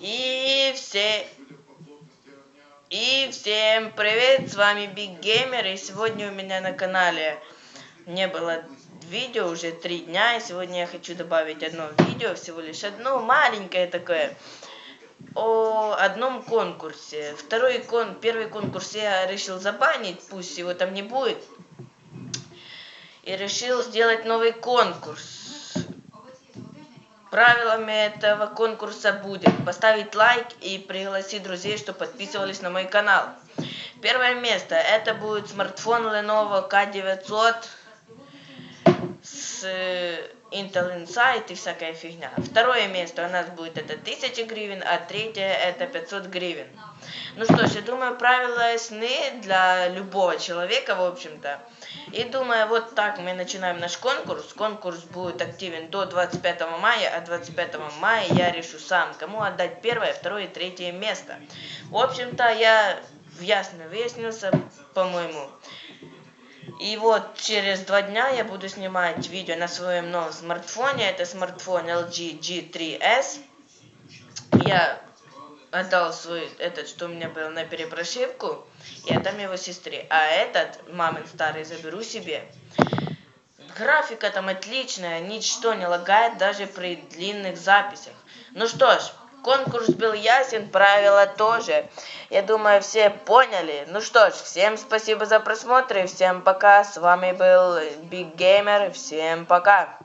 И все... И всем привет, с вами Big Gamer, и сегодня у меня на канале не было видео уже три дня, и сегодня я хочу добавить одно видео, всего лишь одно, маленькое такое, о одном конкурсе. Второй кон, первый конкурс я решил забанить, пусть его там не будет, и решил сделать новый конкурс Правилами этого конкурса будет поставить лайк и пригласить друзей, чтобы подписывались на мой канал. Первое место это будет смартфон Lenovo K900 с Intel Insight и всякая фигня. Второе место у нас будет это 1000 гривен, а третье это 500 гривен. Ну что ж, я думаю, правила ясны для любого человека, в общем-то. И думаю, вот так мы начинаем наш конкурс. Конкурс будет активен до 25 мая, а 25 мая я решу сам, кому отдать первое, второе и третье место. В общем-то, я ясно выяснился, по-моему. И вот через два дня я буду снимать видео на своем новом смартфоне. Это смартфон LG G3S. Я отдал свой, этот, что у меня был на перепрошивку, и отдам его сестре. А этот, мамин старый, заберу себе. Графика там отличная, ничто не лагает даже при длинных записях. Ну что ж, конкурс был ясен, правила тоже. Я думаю, все поняли. Ну что ж, всем спасибо за просмотр и всем пока. С вами был Big Gamer. Всем пока.